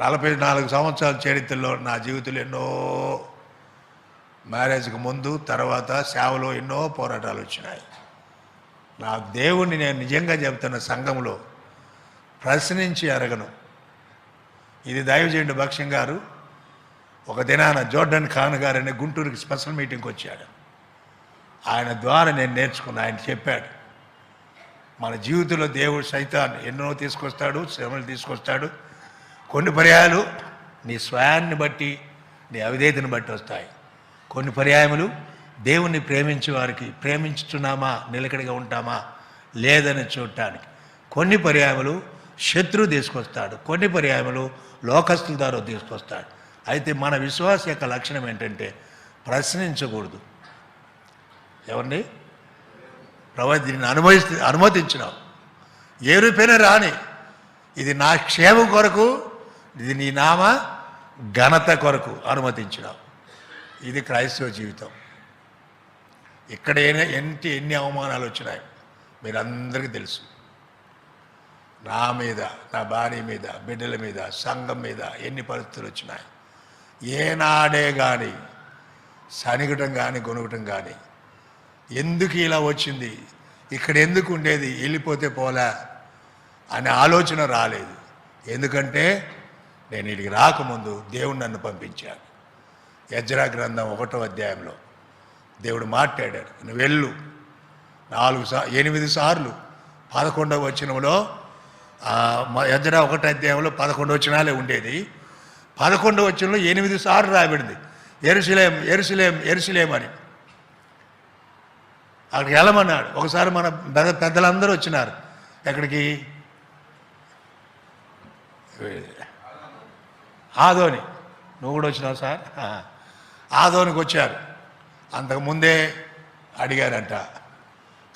నలభై నాలుగు సంవత్సరాల చరిత్రలో నా జీవితంలో ఎన్నో మ్యారేజ్కి ముందు తర్వాత సేవలో ఎన్నో పోరాటాలు వచ్చినాయి. నా దేవుణ్ణి నేను నిజంగా చెబుతున్న సంఘంలో ప్రశ్నించి అరగను ఇది దయచేయండి భక్ష్యం గారు. ఒక దినాన జోర్డన్ ఖాన్ గారని గుంటూరుకి స్పెషల్ మీటింగ్కి వచ్చాడు. ఆయన ద్వారా నేను నేర్చుకున్నా ఆయన చెప్పాడు. మన జీవితంలో దేవుడు సైతాన్ ఎన్నో తీసుకొస్తాడు శ్రమలు తీసుకొస్తాడు. కొన్ని పర్యాయాలు నీ స్వయాన్ని బట్టి నీ అవిధేతను బట్టి వస్తాయి. కొన్ని పర్యాయములు దేవుణ్ణి ప్రేమించే వారికి ప్రేమించుతున్నామా నిలకడగా ఉంటామా లేదని చూడటానికి. కొన్ని పర్యాయములు శత్రువు తీసుకొస్తాడు. కొన్ని పర్యాయములు లోకస్తుల ద్వారా తీసుకొస్తాడు. అయితే మన విశ్వాస యొక్క లక్షణం ఏంటంటే ప్రశ్నించకూడదు. ఎవరిని? ప్రభు దీన్ని అనుమతి అనుమతించినావు. ఏ రూపైనా రాని ఇది నా క్షేమం కొరకు ఇది నీ నామ ఘనత కొరకు అనుమతించడం ఇది క్రైస్తవ జీవితం. ఇక్కడ ఎన్ని ఎన్ని అవమానాలు వచ్చినాయి మీరందరికీ తెలుసు. నా మీద నా భార్య మీద బిడ్డల మీద సంఘం మీద ఎన్ని పరిస్థితులు వచ్చినాయి. ఏనాడే కానీ సనిగటం కానీ కొనుగటం కానీ ఎందుకు ఇలా వచ్చింది? ఇక్కడ ఎందుకు ఉండేది? వెళ్ళిపోతే పోలే అనే ఆలోచన రాలేదు. ఎందుకంటే నేను వీడికి రాకముందు దేవుడు నన్ను పంపించాడు. యజ్రా గ్రంథం ఒకటో అధ్యాయంలో దేవుడు మాట్లాడాడు నువ్వు వెళ్ళు. నాలుగు సా ఎనిమిది సార్లు పదకొండవ వచనంలో యజ్రా ఒకటో అధ్యాయంలో పదకొండు వచనాలే ఉండేది. పదకొండవ వచనంలో ఎనిమిది సార్లు రాబడింది ఎరుసలేం ఎరుసలేం ఎరుసలేం అని. అక్కడికి వెళ్ళమన్నాడు. ఒకసారి మన పెద్ద పెద్దలందరూ వచ్చినారు. ఎక్కడికి? ఆదోని. నువ్వు కూడా వచ్చినావు సార్? ఆదోనికి వచ్చారు. అంతకుముందే అడిగారంట.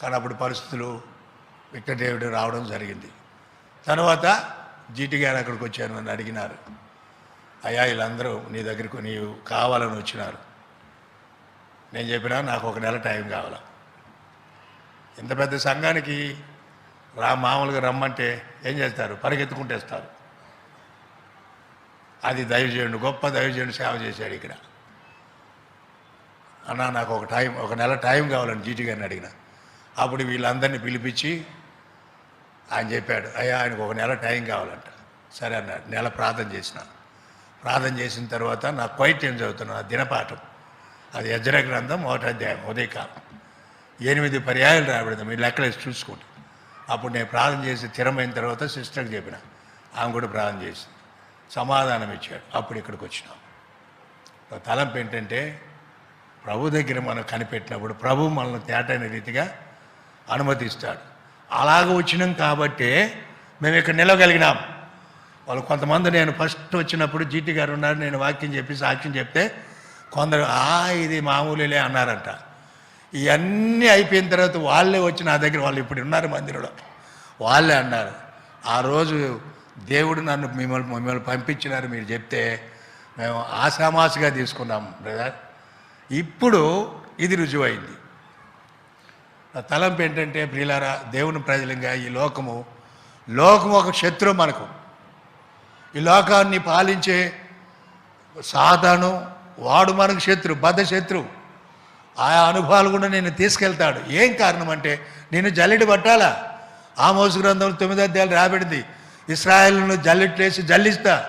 కానీ అప్పుడు పరిస్థితులు విక్టదేవుడు రావడం జరిగింది. తర్వాత జీటి గారు అక్కడికి వచ్చారు నన్ను అడిగినారు. అయ్యా వీళ్ళందరూ నీ దగ్గరకు నీవు కావాలని వచ్చినారు. నేను చెప్పినా నాకు ఒక నెల టైం కావాల? ఇంత పెద్ద సంఘానికి రా మామూలుగా రమ్మంటే ఏం చేస్తారు? పరిగెత్తుకుంటేస్తారు అది దయచేయండి గొప్ప దయచేయండి సేవ చేశాడు ఇక్కడ. అన్న నాకు ఒక టైం ఒక నెల టైం కావాలని జీటీ గారిని అడిగిన. అప్పుడు వీళ్ళందరినీ పిలిపించి ఆయన చెప్పాడు అయ్యా ఆయనకు ఒక నెల టైం కావాలంట. సరే అన్నాడు నెల ప్రార్థన చేసిన ప్రార్థన చేసిన తర్వాత నా క్వైట్ ఏం చదువుతున్నా దినపాఠం. అది యజ్ర గ్రంథం ఒకటి అధ్యాయం ఉదయకాలం. ఎనిమిది పర్యాయాలు రాబడింది మీరు లెక్కలేసి చూసుకోండి. అప్పుడు నేను ప్రార్థన చేసి స్థిరమైన తర్వాత సిస్టర్కి చెప్పిన ఆమె కూడా ప్రార్థన చేసింది. సమాధానం ఇచ్చాడు అప్పుడు ఇక్కడికి వచ్చినాం తలంపు ఏంటంటే ప్రభు దగ్గర మనం కనిపెట్టినప్పుడు ప్రభు మనల్ని తేటైన రీతిగా అనుమతిస్తాడు. అలాగ వచ్చినాం కాబట్టే మేము ఇక్కడ నిలవగలిగినాం. వాళ్ళు కొంతమంది నేను ఫస్ట్ వచ్చినప్పుడు జీటీ గారు ఉన్నారు నేను వాక్యం చెప్పి సాక్ష్యం చెప్తే కొందరు ఆ ఇది మామూలులే అన్నారంట. ఇవన్నీ అయిపోయిన తర్వాత వాళ్ళే వచ్చి నా దగ్గర వాళ్ళు ఇప్పుడు ఉన్నారు మందిరంలో. వాళ్ళే అన్నారు. ఆ రోజు దేవుడు నన్ను మిమ్మల్ని మిమ్మల్ని పంపించినారు మీరు చెప్తే మేము ఆశామాసగా తీసుకున్నాం బ్రదర్ ఇప్పుడు ఇది రుజువైంది. నా తలంపు ఏంటంటే ప్రియులారా దేవుని ప్రజలంగా ఈ లోకము లోకం ఒక శత్రువు మనకు. ఈ లోకాన్ని పాలించే సాధను వాడు మనకు శత్రు బద్ధ శత్రువు ఆయా అనుభవాలు కూడా నేను తీసుకెళ్తాడు. ఏం కారణం అంటే నేను జల్లెడి పట్టాలా? ఆమోసు గ్రంథంలో తొమ్మిది అధ్యాయులు రాబడింది ఇస్రాయల్ను జల్లెట్లేసి జల్లిస్తా.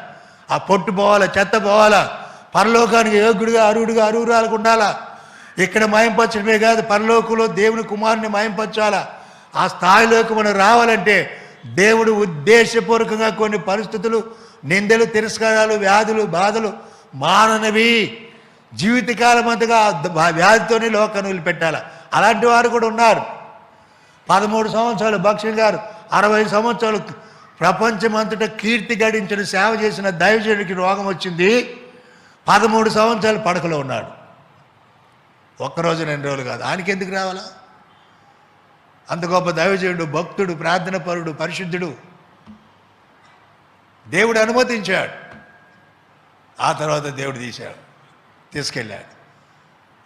ఆ పొట్టు పోవాలా చెత్త పోవాలా? పరలోకానికి యోగ్యుడిగా అరువుడిగా అరువురాలకు ఉండాలా? ఇక్కడ మాయంపరచడమే కాదు పరలోకంలో దేవుని కుమారుని మాయంపరచాలా? ఆ స్థాయిలోకి మనం రావాలంటే దేవుడు ఉద్దేశపూర్వకంగా కొన్ని పరిస్థితులు నిందలు తిరస్కారాలు వ్యాధులు బాధలు మాననవి. జీవితకాలం అంతగా వ్యాధితోనే లోకాన్ని వదిలిపెట్టాలి? అలాంటి వారు కూడా ఉన్నారు. పదమూడు సంవత్సరాలు భక్ష్యం గారు అరవై సంవత్సరాలు ప్రపంచమంతటా కీర్తి గడించిన సేవ చేసిన దైవజనుడికి రోగం వచ్చింది. పదమూడు సంవత్సరాలు పడకలో ఉన్నాడు. ఒక్కరోజు రెండు రోజులు కాదు. ఆయనకి ఎందుకు రావాలా? అంత గొప్ప దైవజనుడు భక్తుడు ప్రార్థన పరుడు పరిశుద్ధుడు. దేవుడు అనుమతించాడు. ఆ తర్వాత దేవుడు తీశాడు. తీసుకెళ్ళాడు.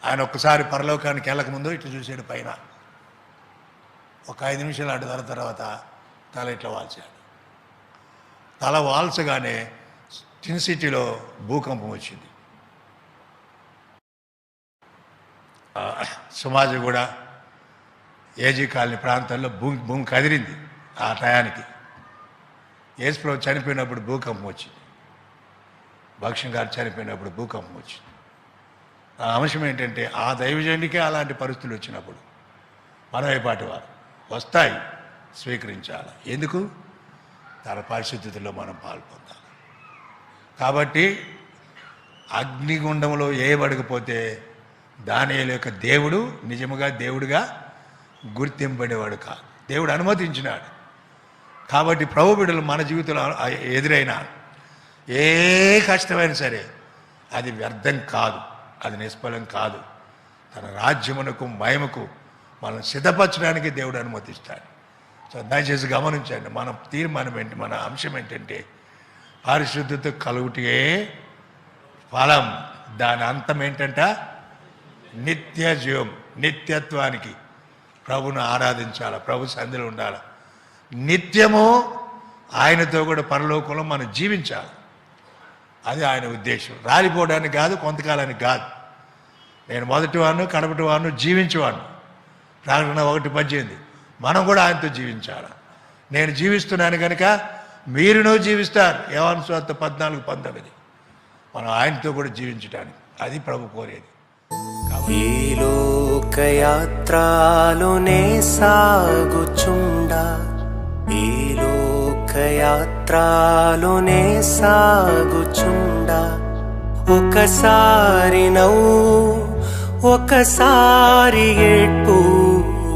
ఆయన ఒక్కసారి పరలోకానికి వెళ్ళకముందు ఇట్లా చూశాడు పైన. ఒక ఐదు నిమిషాలు అటు తర్వాత తల ఇట్లా వాల్చాడు. తల వాల్చగానే టిన్ సిటీలో భూకంపం వచ్చింది. సమాజం కూడా ఏజీ కాలనీ ప్రాంతంలో భూమి భూమి కదిరింది ఆ టయానికి. యేసుప్రభు చనిపోయినప్పుడు భూకంపం వచ్చింది. భక్ష్యం గారు చనిపోయినప్పుడు భూకంపం వచ్చింది. ఆ అంశం ఏంటంటే ఆ దైవజనుడికే అలాంటి పరిస్థితులు వచ్చినప్పుడు మనమైపాటి వారు వస్తాయి స్వీకరించాలి. ఎందుకు? తన పరిశుద్ధిలో మనం పాల్పొందాలి. కాబట్టి అగ్నిగుండంలో ఏబడకపోతే దానియేలు యొక్క దేవుడు నిజముగా దేవుడుగా గుర్తింపడేవాడు కాదు. దేవుడు అనుమతించినాడు. కాబట్టి ప్రభు బిడ్డలు మన జీవితంలో ఎదురైన ఏ కష్టమైనా సరే అది వ్యర్థం కాదు. అది నిష్ఫలం కాదు. తన రాజ్యమునకు మయముకు మనం సిద్ధపరచడానికి దేవుడు అనుమతిస్తాడు. సో దయచేసి గమనించండి మన తీర్మానం ఏంటి మన అంశం ఏంటంటే పారిశుద్ధత కలుగుటే ఫలం దాని అంతం ఏంటంట? నిత్య జీవం నిత్యత్వానికి ప్రభును ఆరాధించాలి ప్రభు సంధిలో ఉండాలి. నిత్యము ఆయనతో కూడా పరలోకంలో మనం జీవించాలి. అది ఆయన ఉద్దేశం. రాలిపోవడానికి కాదు కొంతకాలానికి కాదు. నేను మొదటి వాడిను కడపటి వాడిను జీవించేవాడిను. ప్రకటన ఒకటి పద్దెనిమిది. మనం కూడా ఆయనతో జీవించాలి. నేను జీవిస్తున్నాను కనుక మీరును జీవిస్తారు. యవన్ స్వార్థ పద్నాలుగు పంతొమ్మిది. మనం ఆయనతో కూడా జీవించడానికి అది ప్రభు కోరేది. ఈ లోకయాత్రలోనే సాగుచుండా. ఈ లోకయాత్రలోనే సాగుచుండా. ఒకసారి నవ్వు ఒకసారి ఏడ్పు.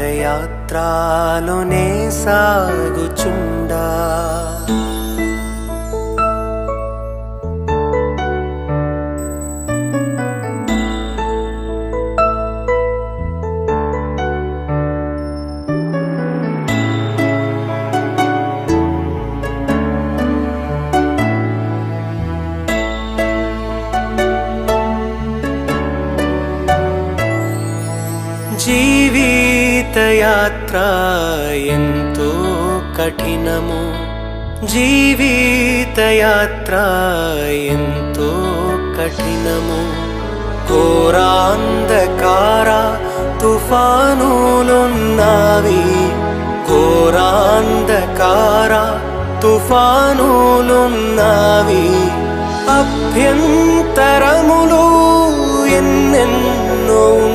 రథయాత్రలోనే సాగుచుండా. జీవితయాత్ర ఎంతో కఠినము. జీవితయాత్ర ఎంతో కఠినము. ఘోరాంధకార తుఫానులున్నవి. ఘోరాంధకార తుఫానులున్నవి. అభ్యంతరములు ఎన్నెన్నో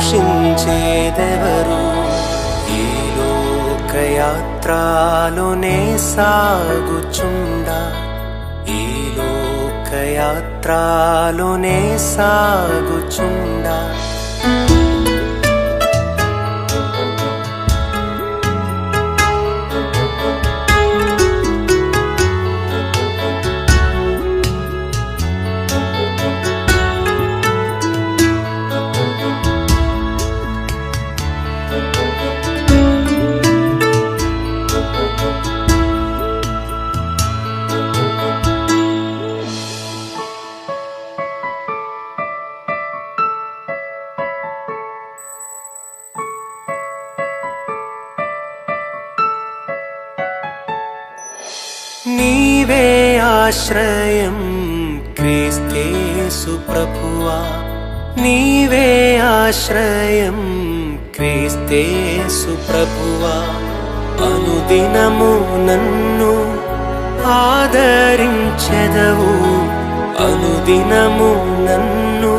రక్షించేదెవరు? ఈ లోకయాత్రలోనే సాగుచుండా. ఈ లోకయాత్రలోనే సాగుచుండా. నీవే ఆశ్రయం క్రీస్తేసు ప్రభువా. నీవే ఆశ్రయం క్రీస్తేసు ప్రభువా. అనుదినము నన్ను ఆదరించెదవు. అనుదినము నన్ను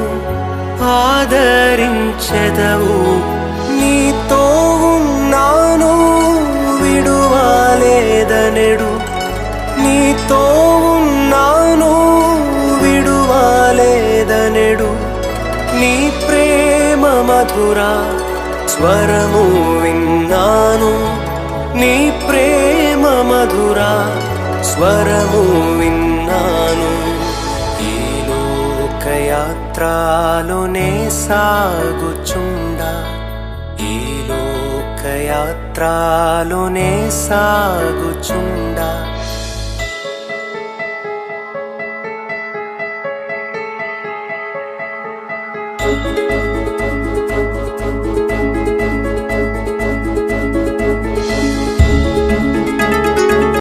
ఆదరించెదవు. నీ ప్రేమ మధురా స్వరము విన్నాను. నీ ప్రేమ మధురా స్వరము విన్నాను. ఈ లోకయాత్రలోనే సాగుచుండ. ఈ లోకయాత్రలోనే సాగుచుండా.